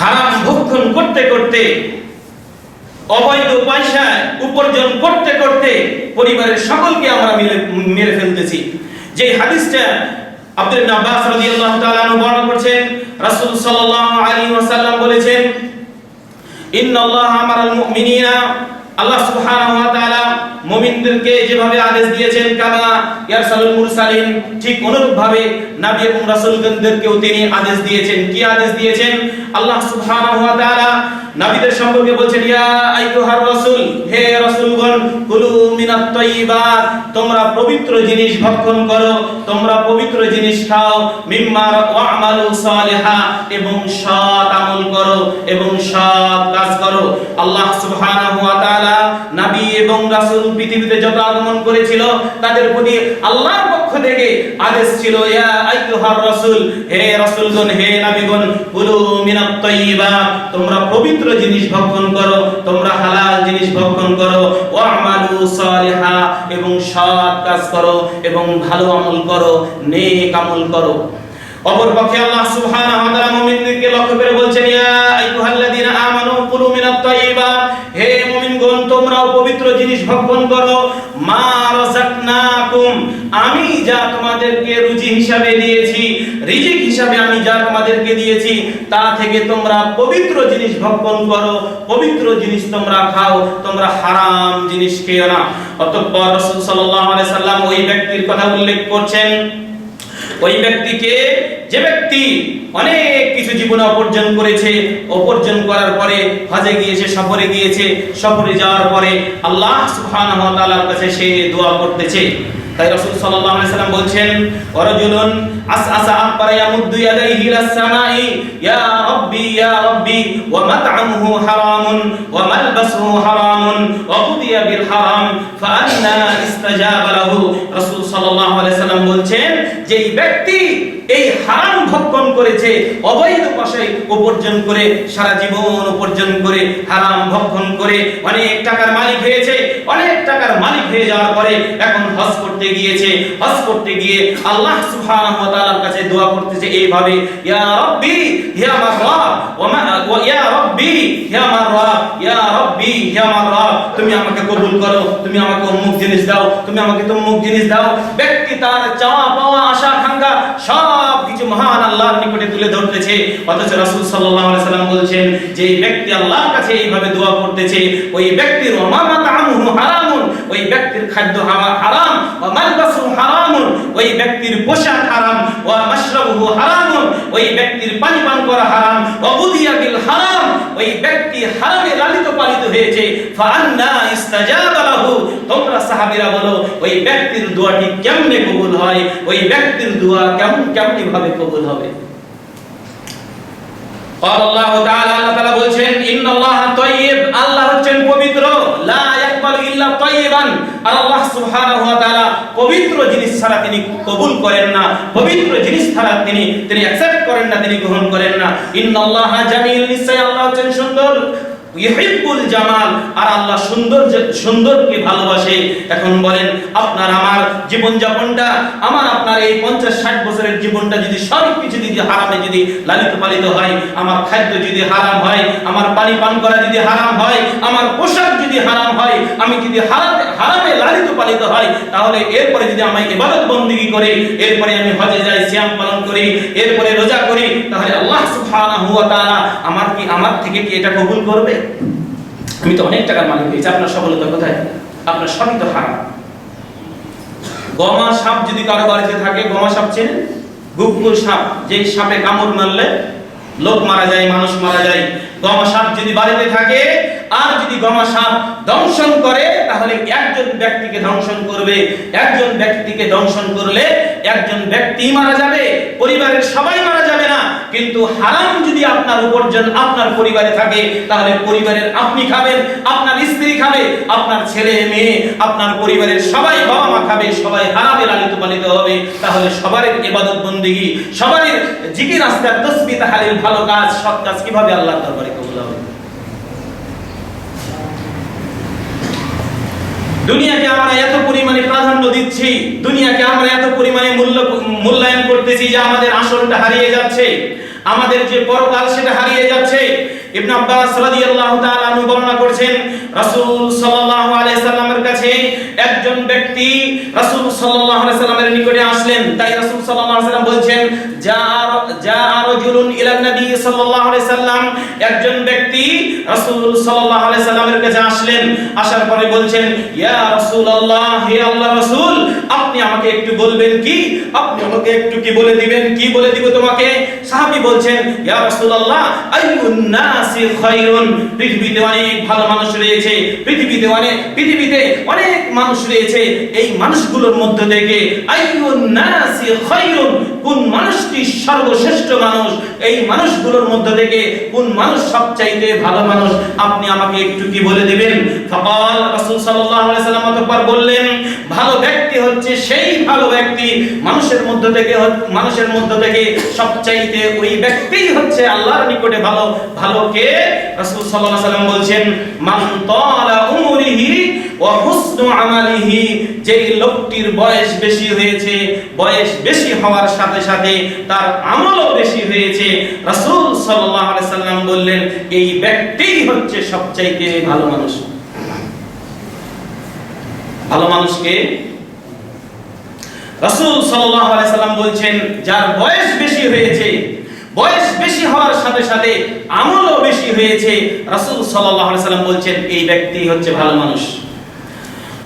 হারাম ভক্ষণ করতে করতে, অবৈধ পয়সায় উপার্জন করতে করতে পরিবারের সকলকে আমরা মিলে মেরে ফেলতেছি। যে হাদিসটা আব্দুল আব্বাস রাদিয়াল্লাহু তাআলা বর্ণনা করছেন, রাসূল সাল্লাল্লাহু আলাইহি ওয়াসাল্লাম বলেছেন, ইন্নাল্লাহ আমারাল মুমিনিনা। আল্লাহ সুবহানাহু ওয়া তাআলা মুমিনদেরকে যেভাবে আদেশ দিয়েছেন, কামা ইয়ারসালুল মুরসালিন, ঠিক অনুরূপভাবে নবী এবং রাসূলগণদেরকেও তিনি আদেশ দিয়েছেন। কি আদেশ দিয়েছেন? আল্লাহ সুবহানাহু ওয়া তাআলা নবীদের সম্পর্কে বলছেন, ইয়া আইয়ুহার রাসূল, হে রাসূলগণ, কুলু মিনাত তাইয়্যিবাত তোমরা পবিত্র জিনিস ভক্ষণ করো, তোমরা পবিত্র জিনিস খাও, মিম্মা ওয়া'মালু সালিহা, এবং সৎ আমল করো, এবং সৎ কাজ করো। আল্লাহ সুবহানাহু ওয়া তাআলা নবী এবং রাসূল পৃথিবীতে যত আগমন করেছিল, তাদের প্রতি আল্লাহর থেকে আদেশ ছিল, ইয়া আইয়ুহার রাসূল, হে রাসূলগণ, হে নবীগণ, কুলু মিনাত তাইয়্যিবাত তোমরা পবিত্র জিনিস ভক্ষণ করো, তোমরা হালাল জিনিস ভক্ষণ করো, ওয়া'মালু সালিহা, এবং সৎ কাজ করো, এবং ভালো আমল করো, নেক আমল করো। অপরপক্ষে আল্লাহ সুবহানাহু ওয়া তাআলা মুমিনদেরকে লক্ষ্য করে বলছেন, ইয়া আইয়ুহাল্লাযীনা আমানু কুলু মিনাত তাইয়্যিবাত হে মুমিনগণ, তোমরাও পবিত্র জিনিস ভক্ষণ করো যা তোমাদেরকে রুজি হিসাবে দিয়েছি, রিজিক হিসাবে আমি যা তোমাদেরকে দিয়েছি, তা থেকে তোমরা পবিত্র জিনিস ভক্ষণ করো, পবিত্র জিনিস তোমরা খাও, তোমরা হারাম জিনিস খেও না। অতঃপর রাসূল সাল্লাল্লাহু আলাইহি সাল্লাম ওই ব্যক্তির কথা উল্লেখ করছেন, ওই ব্যক্তিকে যে ব্যক্তি অনেক কিছু জীবনে অর্জন করেছে, অর্জন করার পরে হজে গিয়েছে, সফরে গিয়েছে, সফরে যাওয়ার পরে আল্লাহ সুবহানাহু ওয়া তাআলার কাছে সে দোয়া করতেছে। তাই রসুল সাল্লাম বলছেন ওয়ারাজুলুন আসআসা আকবার ইয়ামুদ্দু ইয়াদাইহি ইলাস সামাই, ইয়া রাব্বি ইয়া রাব্বি, ওয়া মাত'আমুহু হারামুন, ওয়া মালবাসুহু হারামুন, ওয়া গুদিয়া বিল হারাম ফাআন্না ইস্তাজাবা লাহু। রাসূল সাল্লাল্লাহু আলাইহি সাল্লাম বলছেন যে এই ব্যক্তি এই হারাম ভক্ষণ করেছে, অবৈধ পয়সায় উপার্জন করে, সারা জীবন উপার্জন করে, হারাম ভক্ষণ করে, অনেক টাকার মালিক হয়েছে, অনেক টাকার মালিক হয়ে যাওয়ার পরে এখন হজ করতে গিয়েছে, হজ করতে গিয়ে আল্লাহ সুবহানাহু ওয়া তাআলার কাছে দোয়া করতেছে এইভাবে, ইয়া রাব্বি, হে আমার রব ওয়া মা ইয়া রাব্বি, হে আমার ইয়া রাব্বি, হে আমার তুমি আমাকে কবুল করো, তুমি আমাকে অমুক জিনিস দাও, তুমি আমাকে তমুক জিনিস দাও। ব্যক্তি তার চাওয়া পাওয়া, আশা, আকাঙ্ক্ষা, সব কিছু মহান আল্লাহর নিকটে তুলে ধরতেছে। অথচ রাসূল সাল্লাল্লাহু আলাইহি সাল্লাম বলছেন যে ব্যক্তি আল্লাহর কাছে এইভাবে দোয়া করতেছে, ওই ব্যক্তির ওমামা তাআমুহু হারামুন, ওই ব্যক্তির খাদ্য হারাম ওয়া মালবাসু হারামুন ওই ব্যক্তির পোশাক হারাম ওয়া মাশরাবুহু হারামুন ওই ব্যক্তির পানি পান করা হারাম ওয়া বুদিয়া বিল হারাম ওই ব্যক্তি হারামে লালিত পালিত হয়েছে ফাআন্না ইস্তাজাবা লাহু তোমরা সাহাবীরা বলো ওই ব্যক্তির দোয়াটি কেমনে কবুল হয় ওই ব্যক্তির দোয়া কেমন কেমনি ভাবে কবুল হবে قال الله تعالى আল্লাহ তাআলা বলছেন ইন্নাল্লাহ তাইয়্যিব আল্লাহ হচ্ছেন পবিত্র লা পবিত্র জিনিস ছাড়া তিনি কবুল করেন না। পবিত্র জিনিস ছাড়া তিনি তিনি অ্যাকসেপ্ট করেন না, তিনি গ্রহণ করেন না। জামিল নিশ্চয় আল্লাহ হচ্ছেন সুন্দর। ইহিব্বুল জামাল। আর আল্লাহ সুন্দর সুন্দরকে ভালোবাসে। এখন বলেন, আপনার আমার জীবন যাপনটা আমার আপনার এই পঞ্চাশ ষাট বছরের জীবনটা যদি সব কিছু যদি হারামে যদি লালিত পালিত হয়, আমার খাদ্য যদি হারাম হয়, আমার পানি পান করা যদি হারাম হয়, আমার পোশাক যদি হারাম হয়, আমি যদি হারামে হারামে লালিত পালিত হয়, তাহলে এরপরে যদি আমি ইবাদত বন্দিগি করি, এরপরে আমি হজে যাই, সিয়াম পালন করি, এরপরে রোজা করি, তাহলে আল্লাহ সুবহানাহু ওয়া তাআলা আমার কি, আমার থেকে কি এটা কবুল করবে? আমি তো অনেক টাকার মালিক হয়েছি, আপনার সফলতা কোথায়? আপনার সবই তো হারাম। গমা সাপ যদি কারও বাড়িতে থাকে গমা সাপ চেনেন? গুপ্পুর সাপ যে সাপে কামড় মারলে লোক মারা যায়, মানুষ মারা যায়। গমা সাপ যদি বাড়িতে থাকে, আর যদি গমা সাপ দংশন করে, তাহলে একজন ব্যক্তিকে দংশন করবে। একজন ব্যক্তিকে দংশন করলে একজন ব্যক্তি মারা যাবে, পরিবারের সবাই মারা যাবে না। কিন্তু হারাম যদি আপনার উপার্জন আপনার পরিবারে থাকে, তাহলে পরিবারের আপনি খাবেন, আপনার স্ত্রী খাবে, আপনার ছেলে, মেয়ে, আপনার পরিবারের সবাই বাবা খাবে সবাই হারামে লালিত পালিত হবে, তাহলে সবারই ইবাদত বন্দিগি সবারই জিকির আস্তার তসবিহ তাহলিল, ভালো কাজ, সৎ কাজ, কীভাবে আল্লাহর দরবারে কবুল হবে? দুনিয়াকে আমরা এত পরিমাণে প্রাধান্য দিচ্ছি, দুনিয়াকে আমরা এত পরিমাণে মূল্য মূল্যায়ন করতেছি যে আমাদের আসলটা হারিয়ে যাচ্ছে। আমাদের যে পরকাল সেটা হারিয়ে যাচ্ছে। ইবনে আব্বাস রাদিয়াল্লাহু তাআলা আনহু বর্ণনা করেছেন, রাসূল সাল্লাল্লাহু আলাইহি সাল্লামের কাছে একজন ব্যক্তি রাসূল সাল্লাল্লাহু আলাইহি সাল্লামের নিকটে আসলেন। তাই রাসূল সাল্লাল্লাহু আলাইহি সাল্লাম বলছেন যা যা রাজুলুন ইলা নবী সাল্লাল্লাহু আলাইহি সাল্লাম। একজন ব্যক্তি রাসূল সাল্লাল্লাহু আলাইহি সাল্লামের কাছে আসলেন, আসার পরে বলছেন, ইয়া রাসূলুল্লাহ, হে রাসূল, আপনি আমাকে একটু বলবেন কি? আপনি আমাকে একটু কি বলে দিবেন? কি বলে দিব তোমাকে? সাহাবী বলছেন, ইয়া রাসূলুল্লাহ, আইয়ুন নাসি পৃথিবীতে অনেক ভালো মানুষ রয়েছে, পৃথিবীতে অনেক পৃথিবীতে অনেক মানুষ রয়েছে। এই মানুষগুলোর মধ্য থেকে, আইয়ুন নাসি খায়রুন? কোন মানুষটি সর্বশ্রেষ্ঠ মানুষ? এই মানুষগুলোর মধ্য থেকে কোন মানুষ সবচাইতে ভালো মানুষ আপনি আমাকে একটু কি বলে দিবেন? ফাকাল রাসূল সাল্লাল্লাহু আলাইহি সাল্লাম অতঃপর বললেন, ভালো ব্যক্তি হচ্ছে সেই ভালো ব্যক্তি মানুষের মধ্য থেকে মানুষের মধ্য থেকে সবচাইতে ওই ব্যক্তিই হচ্ছে আল্লাহর নিকটে ভালো ভালো কে? রাসূল সাল্লাল্লাহু আলাইহি সাল্লাম বলছেন, মান তালা উমরিহি ওয়া হুসনু আমালিহি, যেই লোকটির বয়স বেশি হয়েছে, বয়স বেশি হওয়ার সাথে সাথে তার আমলও বেশি হয়েছে। রাসূল সাল্লাল্লাহু আলাইহি সাল্লাম বললেন, এই ব্যক্তিই হচ্ছে সবচাইতে ভালো মানুষ। ভালো মানুষকে রাসূল সাল্লাল্লাহু আলাইহি সাল্লাম বলছেন, যার বয়স বেশি হয়েছে, বয়স বেশি হওয়ার সাথে সাথে আমলও বেশি হয়েছে। রাসূল সাল্লাল্লাহু আলাইহি সাল্লাম বলছেন, এই ব্যক্তি হচ্ছে ভালো মানুষ।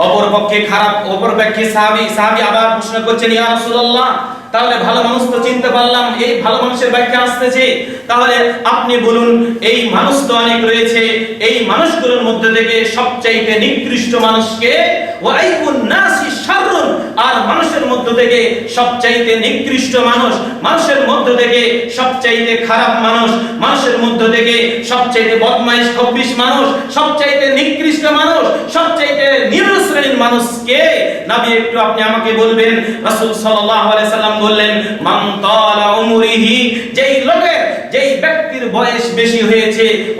অপর পক্ষে খারাপ অপর পক্ষে সাহাবী সাহাবী আবার প্রশ্ন করছেন, ইয়া রাসূলুল্লাহ, তাহলে ভালো মানুষ তো চিনতে পারলাম, এই ভালো মানুষের ব্যাখ্যা আসতেছে। তাহলে আপনি বলুন, এই মানুষ তো অনেক রয়েছে, এই মানুষগুলোর মধ্যে থেকে সবচাইতে নিকৃষ্ট মানুষকে ওয়াইকুন নাসি আর মানুষের মধ্য থেকে সবচাইতে নিকৃষ্ট মানুষ, মানুষের মধ্য থেকে সবচাইতে খারাপ মানুষ, মানুষের মধ্য থেকে সবচাইতে বদমাইশ খব্বিশ মানুষ, সবচাইতে নিকৃষ্ট মানুষ, সবচাইতে নিম্ন শ্রেণির মানুষ কে? নবী, একটু আপনি আমাকে বলবেন। রাসূল সাল্লাল্লাহু আলাইহি সাল্লাম বললেন, মান তালা উমরিহি যেই লোকের যেই ব্যক্তির বয়স বেশি হয়েছে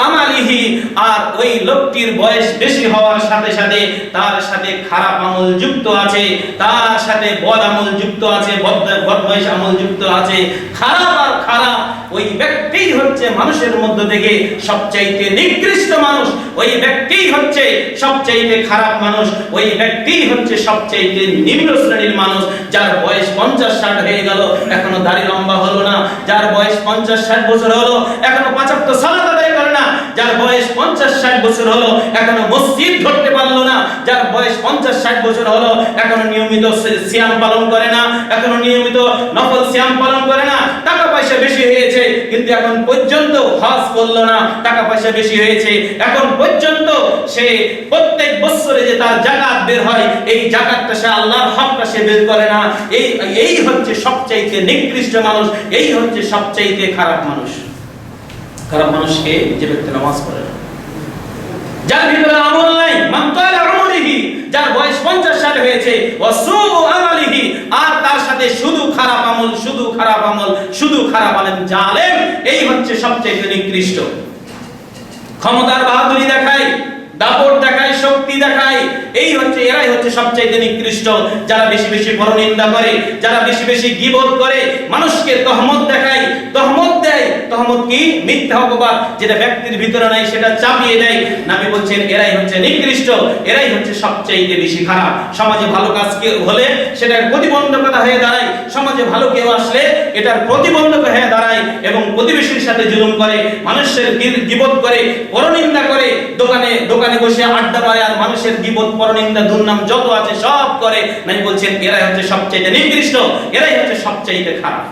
আমালিহি, আর ওই লোকটির বয়স বেশি হওয়ার সাথে সাথে তার সাথে খারাপ আমল যুক্ত আছে, তার সাথে বদ আমল যুক্ত আছে, বদ- বয়স আমল যুক্ত আছে, খারাপ আর খারাপ ওই ব্যক্তিই হচ্ছে মানুষের মধ্য থেকে সবচাইতে নিকৃষ্ট মানুষ। ওই ব্যক্তিই হচ্ছে সবচাইতে খারাপ মানুষ। ওই ব্যক্তিই হচ্ছে সবচাইতে নিম্ন শ্রেণির মানুষ। যার বয়স পঞ্চাশ ষাট হয়ে গেল, এখনও দাড়ি লম্বা হলো না। যার বয়স পঞ্চাশ ষাট বছর হলো, এখনও পাঁচাত্তর সালাত আদায় করে না। যার বয়স পঞ্চাশ ষাট বছর হলো, এখনও মসজিদ ধরতে পারল না। যার বয়স পঞ্চাশ ষাট বছর হলো, এখনও নিয়মিত সিয়াম পালন করে না। এখনও নিয়মিত নফল সিয়াম পালন করে না। টাকা পয়সা বেশি হয়েছে, কিন্তু এখন পর্যন্ত হজ করল না, টাকা পয়সা বেশি হয়েছে। এখন পর্যন্ত সে প্রত্যেক বছরে যে তার জাকাত বের হয়, এই জাকাতটা সে আল্লাহর হকটা সে বের করে না। এই এই হচ্ছে সবচাইতে নিকৃষ্ট মানুষ, এই হচ্ছে সবচাইতে খারাপ মানুষ। খারাপ মানুষকে যে ব্যক্তি নামাজ পড়ে না। যার ভিতরে আমল নাই, মান তালা উমরিহি, যার বয়স 50 সাল হয়েছে ওয়াসু সাথে শুধু খারাপ আমল, শুধু খারাপ আমল, শুধু খারাপ আলেম জালেম, এই হচ্ছে সবচেয়ে নিকৃষ্ট। ক্ষমতার বাহাদুরি দেখায়। দাপট দেখায়, শক্তি দেখায়। এই হচ্ছে, এরাই হচ্ছে সবচাইতে নিকৃষ্ট। যারা বেশি বেশি পরনিন্দা করে, যারা বেশি বেশি গীবত করে, মানুষকে তহমত দেখায়। তহমত দেয়, তহমত কি? মিথ্যা অপবাদ। যেটা ব্যক্তির ভিতরে নাই, সেটা চাপিয়ে দেয়। নবী বলছেন, এরাই হচ্ছে নিকৃষ্ট, এরাই হচ্ছে সবচাইতে বেশি খারাপ। সমাজে ভালো কাজ কেউ হলে সেটার প্রতিবন্ধকতা হয়ে দাঁড়ায়। সমাজে ভালো কেউ আসলে এটার প্রতিবন্ধক হয়ে দাঁড়ায়। সাথে জুলুম করে, মানুষের গিবত করে, পরনিন্দা করে, দোকানে দোকানে বসে আড্ডা মারে আর মানুষের গিবত, পরনিন্দা, দুর্নাম যত আছে সব করে। নাই বলছেন এরাই হচ্ছে সবচেয়ে নিকৃষ্ট, এরাই হচ্ছে সবচেয়ে খারাপ।